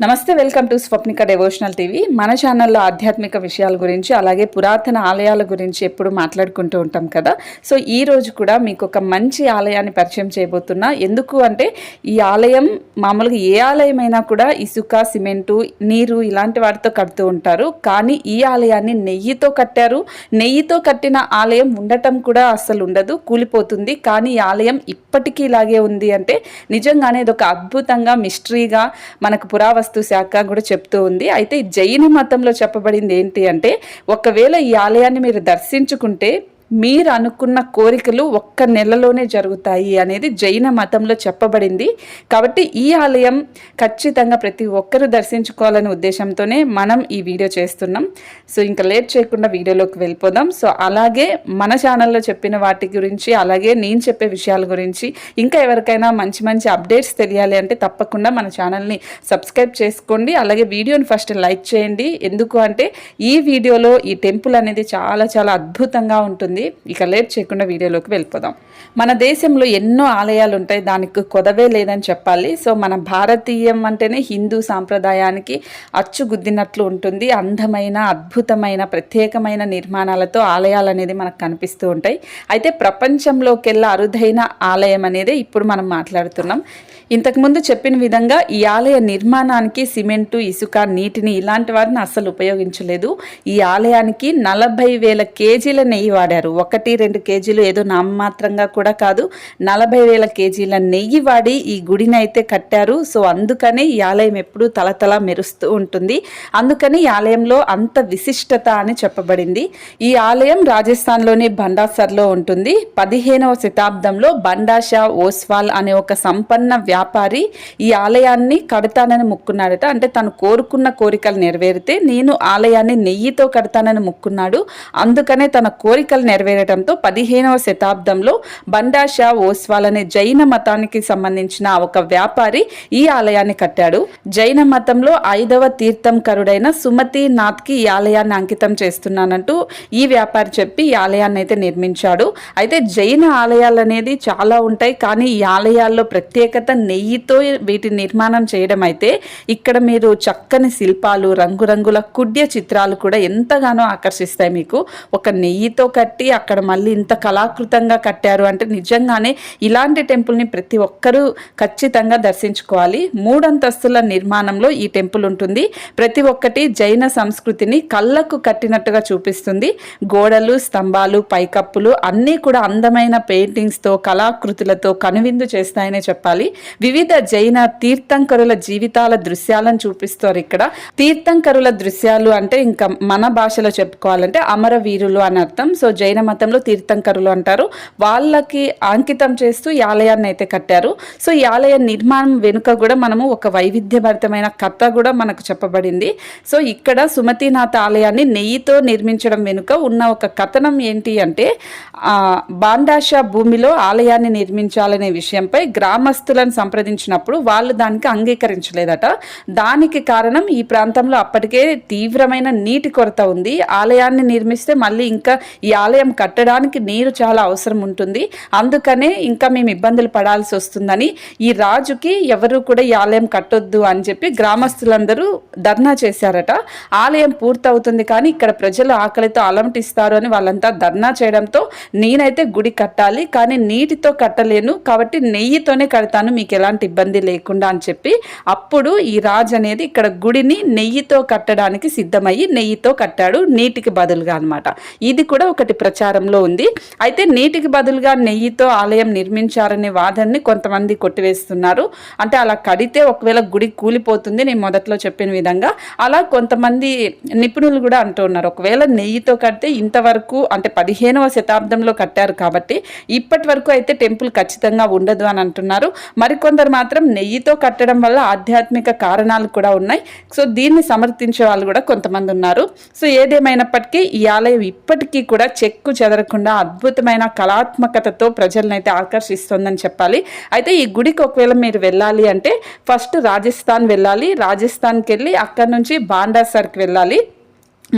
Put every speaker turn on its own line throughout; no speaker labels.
నమస్తే welcome to Swapnika devotional TV మన ఛానల్లో ఆధ్యాత్మిక విషయాల గురించి అలాగే పురాతన ఆలయాల గురించి ఎప్పుడు మాట్లాడుకుంటూ ఉంటాం కదా. సో ఈ రోజు కూడా మీకు ఒక మంచి ఆలయాన్ని పరిచయం చేయబోతున్నా. ఎందుకు అంటే ఈ ఆలయం మామూలుగా ఏ ఆలయమైనా కూడా ఇసుక సిమెంటు నీరు ఇలాంటి వాటితో కడుతూ ఉంటారు. కానీ ఈ ఆలయాన్ని నెయ్యితో కట్టారు. నెయ్యితో కట్టిన ఆలయం ఉండటం కూడా అస్సలు ఉండదు కూలిపోతుంది. కానీ ఈ ఆలయం ఇప్పటికీ ఇలాగే ఉంది అంటే నిజంగానే ఇది ఒక అద్భుతంగా మిస్టరీగా మనకు పురావస్తు శాఖ కూడా చెప్తూ ఉంది. అయితే జైన మతంలో చెప్పబడింది ఏంటి అంటే ఒకవేళ ఈ ఆలయాన్ని మీరు దర్శించుకుంటే మీరు అనుకున్న కోరికలు ఒక్క నెలలోనే జరుగుతాయి అనేది జైన మతంలో చెప్పబడింది. కాబట్టి ఈ ఆలయం ఖచ్చితంగా ప్రతి ఒక్కరూ దర్శించుకోవాలనే ఉద్దేశంతోనే మనం ఈ వీడియో చేస్తున్నాం. సో ఇంకా లేట్ చేయకుండా వీడియోలోకి వెళ్ళిపోదాం. సో అలాగే మన ఛానల్లో చెప్పిన వాటి గురించి అలాగే నేను చెప్పే విషయాల గురించి ఇంకా ఎవరికైనా మంచి మంచి అప్డేట్స్ తెలియాలి అంటే తప్పకుండా మన ఛానల్ని సబ్స్క్రైబ్ చేసుకోండి. అలాగే వీడియోని ఫస్ట్ లైక్ చేయండి. ఎందుకు అంటే ఈ వీడియోలో ఈ టెంపుల్ అనేది చాలా చాలా అద్భుతంగా ఉంటుంది. ఇక లేట్ చేయకుండా వీడియోలోకి వెళ్ళిపోదాం. మన దేశంలో ఎన్నో ఆలయాలు ఉంటాయి. దానికి కొదవే లేదని చెప్పాలి. సో మన భారతీయం అంటేనే హిందూ సాంప్రదాయానికి అచ్చుగుద్దినట్లు ఉంటుంది. అందమైన అద్భుతమైన ప్రత్యేకమైన నిర్మాణాలతో ఆలయాలు అనేది మనకు కనిపిస్తూ ఉంటాయి. అయితే ప్రపంచంలోకెల్లా అరుదైన ఆలయం అనేది ఇప్పుడు మనం మాట్లాడుతున్నాం. ఇంతకుముందు చెప్పిన విధంగా ఈ ఆలయ నిర్మాణానికి సిమెంటు ఇసుక నీటిని ఇలాంటి వారిని అస్సలు ఉపయోగించలేదు. ఈ ఆలయానికి నలభై వేల కేజీల నెయ్యి వాడారు. ఒకటి రెండు కేజీలు ఏదో నామమాత్రంగా కూడా కాదు. నలభై వేల కేజీల నెయ్యి వాడి ఈ గుడిని అయితే కట్టారు. సో అందుకనే ఈ ఆలయం ఎప్పుడూ తలతల మెరుస్తూ ఉంటుంది. అందుకని ఈ ఆలయంలో అంత విశిష్టత అని చెప్పబడింది. ఈ ఆలయం రాజస్థాన్లోని బండాసర్లో ఉంటుంది. పదిహేనవ శతాబ్దంలో బండాషా ఓస్వాల్ అనే ఒక సంపన్న వ్యాపారి ఈ ఆలయాన్ని కడతానని ముక్కున్నాడట. అంటే తను కోరుకున్న కోరికలు నెరవేరితే నేను ఆలయాన్ని నెయ్యితో కడతానని ముక్కున్నాడు. అందుకనే తన కోరికలు నెరవేరడంతో పదిహేనవ శతాబ్దంలో బండాషా ఓస్వాల్ అనే జైన మతానికి సంబంధించిన ఒక వ్యాపారి ఈ ఆలయాన్ని కట్టాడు. జైన మతంలో ఐదవ తీర్థంకరుడైన సుమతి నాథ్కి ఈ ఆలయాన్ని అంకితం చేస్తున్నానంటూ ఈ వ్యాపారి చెప్పి ఈ ఆలయాన్ని అయితే నిర్మించాడు. అయితే జైన ఆలయాలు అనేది చాలా ఉంటాయి కానీ ఈ ఆలయాల్లో ప్రత్యేకత నెయ్యితో వీటి నిర్మాణం చేయడం అయితే ఇక్కడ మీరు చక్కని శిల్పాలు రంగురంగుల కుడ్య చిత్రాలు కూడా ఎంతగానో ఆకర్షిస్తాయి మీకు. ఒక నెయ్యితో కట్టి అక్కడ మళ్ళీ ఇంత కళాకృతంగా కట్టారు. అంటే నిజంగానే ఇలాంటి టెంపుల్ని ప్రతి ఒక్కరూ ఖచ్చితంగా దర్శించుకోవాలి. మూడంతస్తుల నిర్మాణంలో ఈ టెంపుల్ ఉంటుంది. ప్రతి ఒక్కటి జైన సంస్కృతిని కళ్ళకు కట్టినట్టుగా చూపిస్తుంది. గోడలు స్తంభాలు పైకప్పులు అన్నీ కూడా అందమైన పెయింటింగ్స్తో కళాకృతులతో కనువిందు చేస్తాయనే చెప్పాలి. వివిధ జైన తీర్థంకరుల జీవితాల దృశ్యాలను చూపిస్తారు ఇక్కడ. తీర్థంకరుల దృశ్యాలు అంటే ఇంకా మన భాషలో చెప్పుకోవాలంటే అమరవీరులు అని అర్థం. సో జైన మతంలో తీర్థంకరులు అంటారు. వాళ్ళకి అంకితం చేస్తూ ఈ ఆలయాన్ని అయితే కట్టారు. సో ఈ ఆలయ నిర్మాణం వెనుక కూడా మనము ఒక వైవిధ్యభరితమైన కథ కూడా మనకు చెప్పబడింది. సో ఇక్కడ సుమతినాథ ఆలయాన్ని నెయ్యితో నిర్మించడం వెనుక ఉన్న ఒక కథనం ఏంటి అంటే బాండాషా భూమిలో ఆలయాన్ని నిర్మించాలనే విషయంపై గ్రామస్తులను సంప్రదించినప్పుడు వాళ్ళు దానికి అంగీకరించలేదట. దానికి కారణం ఈ ప్రాంతంలో అప్పటికే తీవ్రమైన నీటి కొరత ఉంది. ఆలయాన్ని నిర్మిస్తే మళ్ళీ ఇంకా ఈ ఆలయం కట్టడానికి నీరు చాలా అవసరం ఉంటుంది. అందుకనే ఇంకా మేము ఇబ్బందులు పడాల్సి వస్తుందని ఈ రాజుకి ఎవరు కూడా ఈ ఆలయం కట్టొద్దు అని చెప్పి గ్రామస్తులందరూ ధర్నా చేశారట. ఆలయం పూర్తవుతుంది కానీ ఇక్కడ ప్రజలు ఆకలితో అలమటిస్తారు అని వాళ్ళంతా ధర్నా చేయడంతో నేనైతే గుడి కట్టాలి కానీ నీటితో కట్టలేను కాబట్టి నెయ్యితోనే కడతాను మీకు ఎలాంటి ఇబ్బంది లేకుండా అని చెప్పి అప్పుడు ఈ రాజు అనేది ఇక్కడ గుడిని నెయ్యితో కట్టడానికి సిద్ధమయ్యి నెయ్యితో కట్టాడు నీటికి బదులుగా అనమాట ఇది కూడా ఒకటి ప్రచారంలో ఉంది. అయితే నీటికి బదులుగా నెయ్యితో ఆలయం నిర్మించారనే వాదనని కొంతమంది కొట్టివేస్తున్నారు. అంటే అలా కడితే ఒకవేళ గుడి కూలిపోతుంది నేను మొదట్లో చెప్పిన విధంగా. అలా కొంతమంది నిపుణులు కూడా అంటున్నారు ఒకవేళ నెయ్యితో కడితే ఇంతవరకు అంటే పదిహేనవ శతాబ్దంలో కట్టారు కాబట్టి ఇప్పటి వరకు అయితే టెంపుల్ ఖచ్చితంగా ఉండదు అని అంటున్నారు. మరికొందరు మాత్రం నెయ్యితో కట్టడం వల్ల ఆధ్యాత్మిక కారణాలు కూడా ఉన్నాయి. సో దీన్ని సమర్థించే వాళ్ళు కూడా కొంతమంది ఉన్నారు. సో ఏదేమైనప్పటికీ ఈ ఆలయం ఇప్పటికీ కూడా చెక్ చెక్కు చెదరకుండా అద్భుతమైన కళాత్మకతతో ప్రజలనైతే ఆకర్షిస్తోందని చెప్పాలి. అయితే ఈ గుడికి ఒకవేళ మీరు వెళ్ళాలి అంటే ఫస్ట్ రాజస్థాన్ వెళ్ళాలి. రాజస్థాన్కి వెళ్ళి అక్కడ నుంచి బాండాసర్కి వెళ్ళాలి.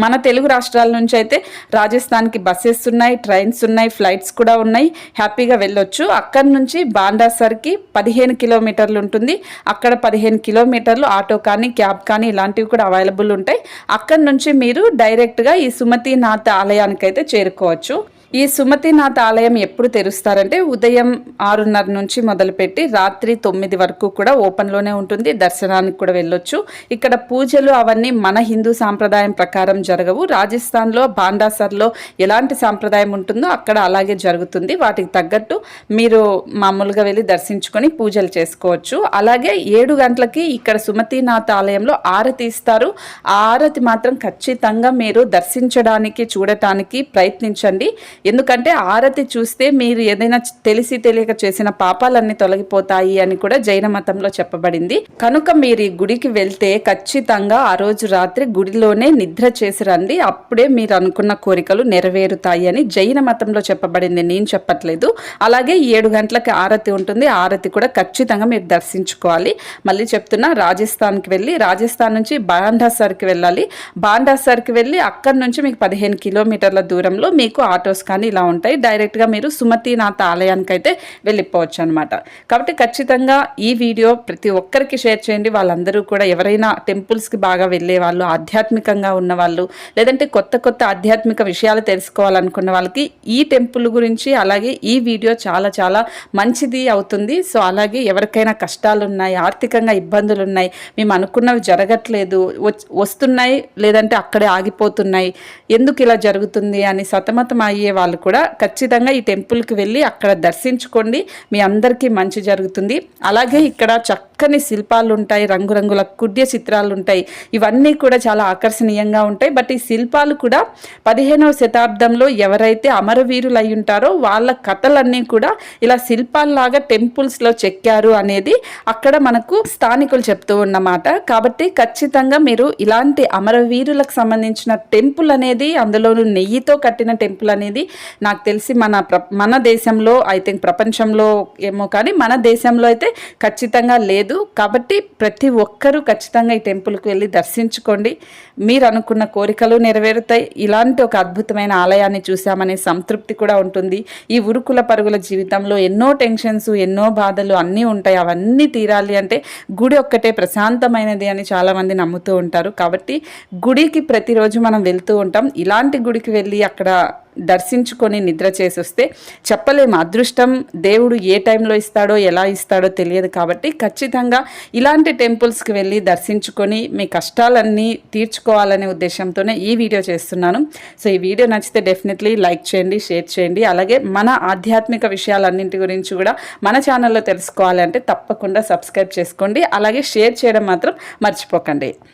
మన తెలుగు రాష్ట్రాల నుంచి అయితే రాజస్థాన్కి బస్సెస్ ఉన్నాయి ట్రైన్స్ ఉన్నాయి ఫ్లైట్స్ కూడా ఉన్నాయి. హ్యాపీగా వెళ్ళొచ్చు. అక్కడి నుంచి బాండాసర్కి పదిహేను కిలోమీటర్లు ఉంటుంది. అక్కడ పదిహేను కిలోమీటర్లు ఆటో కానీ క్యాబ్ కానీ ఇలాంటివి కూడా అవైలబుల్ ఉంటాయి. అక్కడి నుంచి మీరు డైరెక్ట్గా ఈ సుమతినాథ్ ఆలయానికి అయితే చేరుకోవచ్చు. ఈ సుమతినాథ్ ఆలయం ఎప్పుడు తెరుస్తారంటే ఉదయం ఆరున్నర నుంచి మొదలుపెట్టి రాత్రి తొమ్మిది వరకు కూడా ఓపెన్లోనే ఉంటుంది దర్శనానికి కూడా వెళ్ళొచ్చు. ఇక్కడ పూజలు అవన్నీ మన హిందూ సాంప్రదాయం ప్రకారం జరగవు. రాజస్థాన్లో బాండాసర్లో ఎలాంటి సాంప్రదాయం ఉంటుందో అక్కడ అలాగే జరుగుతుంది. వాటికి తగ్గట్టు మీరు మామూలుగా వెళ్ళి దర్శించుకొని పూజలు చేసుకోవచ్చు. అలాగే ఏడు గంటలకి ఇక్కడ సుమతినాథ్ ఆలయంలో ఆరతి ఇస్తారు. ఆ ఆరతి మాత్రం ఖచ్చితంగా మీరు దర్శించడానికి చూడటానికి ప్రయత్నించండి. ఎందుకంటే ఆరతి చూస్తే మీరు ఏదైనా తెలిసి తెలియక చేసిన పాపాలన్నీ తొలగిపోతాయి అని కూడా జైన మతంలో చెప్పబడింది. కనుక మీరు ఈ గుడికి వెళ్తే ఖచ్చితంగా ఆ రోజు రాత్రి గుడిలోనే నిద్ర చేసి రండి. అప్పుడే మీరు అనుకున్న కోరికలు నెరవేరుతాయి అని జైన మతంలో చెప్పబడింది. నేను చెప్పట్లేదు. అలాగే ఏడు గంటలకి ఆరతి ఉంటుంది. ఆరతి కూడా ఖచ్చితంగా మీరు దర్శించుకోవాలి. మళ్ళీ చెప్తున్నా రాజస్థాన్కి వెళ్ళి రాజస్థాన్ నుంచి బాండాసర్కి వెళ్ళాలి. బాండాసర్కి వెళ్ళి అక్కడి నుంచి మీకు పదిహేను కిలోమీటర్ల దూరంలో మీకు ఆటోస్ కానీ కానీ ఇలా ఉంటాయి. డైరెక్ట్గా మీరు సుమతినాథ ఆలయానికి అయితే వెళ్ళిపోవచ్చు అనమాట కాబట్టి ఖచ్చితంగా ఈ వీడియో ప్రతి ఒక్కరికి షేర్ చేయండి. వాళ్ళందరూ కూడా ఎవరైనా టెంపుల్స్కి బాగా వెళ్ళే వాళ్ళు ఆధ్యాత్మికంగా ఉన్న వాళ్ళు లేదంటే కొత్త కొత్త ఆధ్యాత్మిక విషయాలు తెలుసుకోవాలనుకున్న వాళ్ళకి ఈ టెంపుల్ గురించి అలాగే ఈ వీడియో చాలా చాలా మంచిది అవుతుంది. సో అలాగే ఎవరికైనా కష్టాలు ఉన్నాయి ఆర్థికంగా ఇబ్బందులు ఉన్నాయి మేము అనుకున్నవి జరగట్లేదు వస్తున్నాయి లేదంటే అక్కడే ఆగిపోతున్నాయి ఎందుకు ఇలా జరుగుతుంది అని సతమతం అయ్యే వాళ్ళు కూడా ఖచ్చితంగా ఈ టెంపుల్కి వెళ్ళి అక్కడ దర్శించుకోండి. మీ అందరికీ మంచి జరుగుతుంది. అలాగే ఇక్కడ చక్క చక్కని శిల్పాలు ఉంటాయి రంగురంగుల కుడ్య చిత్రాలు ఉంటాయి ఇవన్నీ కూడా చాలా ఆకర్షణీయంగా ఉంటాయి. బట్ ఈ శిల్పాలు కూడా పదిహేనవ శతాబ్దంలో ఎవరైతే అమరవీరులు అయి ఉంటారో వాళ్ళ కథలన్నీ కూడా ఇలా శిల్పాల్లాగా టెంపుల్స్లో చెక్కారు అనేది అక్కడ మనకు స్థానికులు చెప్తూ ఉన్నమాట. కాబట్టి ఖచ్చితంగా మీరు ఇలాంటి అమరవీరులకు సంబంధించిన టెంపుల్ అనేది అందులోనూ నెయ్యితో కట్టిన టెంపుల్ అనేది నాకు తెలిసి మన ప్ర మన దేశంలో ఐ థింక్ ప్రపంచంలో ఏమో కానీ మన దేశంలో అయితే ఖచ్చితంగా లేదు. కాబట్టి ప్రతి ఒక్కరూ ఖచ్చితంగా ఈ టెంపుల్కి వెళ్ళి దర్శించుకోండి. మీరు అనుకున్న కోరికలు నెరవేరుతాయి. ఇలాంటి ఒక అద్భుతమైన ఆలయాన్ని చూసామనే సంతృప్తి కూడా ఉంటుంది. ఈ ఉరుకుల పరుగుల జీవితంలో ఎన్నో టెన్షన్స్ ఎన్నో బాధలు అన్నీ ఉంటాయి. అవన్నీ తీరాలి అంటే గుడి ఒక్కటే ప్రశాంతమైనది అని చాలామంది నమ్ముతూ ఉంటారు. కాబట్టి గుడికి ప్రతిరోజు మనం వెళ్తూ ఉంటాం. ఇలాంటి గుడికి వెళ్ళి అక్కడ దర్శించుకొని నిద్ర చేసి వస్తే చెప్పలేము. అదృష్టం దేవుడు ఏ టైంలో ఇస్తాడో ఎలా ఇస్తాడో తెలియదు కాబట్టి ఖచ్చితంగా ఇలాంటి టెంపుల్స్కి వెళ్ళి దర్శించుకొని మీ కష్టాలన్నీ తీర్చుకోవాలనే ఉద్దేశంతోనే ఈ వీడియో చేస్తున్నాను. సో ఈ వీడియో నచ్చితే డెఫినెట్లీ లైక్ చేయండి షేర్ చేయండి. అలాగే మన ఆధ్యాత్మిక విషయాలన్నింటి గురించి కూడా మన ఛానల్లో తెలుసుకోవాలంటే తప్పకుండా సబ్స్క్రైబ్ చేసుకోండి. అలాగే షేర్ చేయడం మాత్రం మర్చిపోకండి.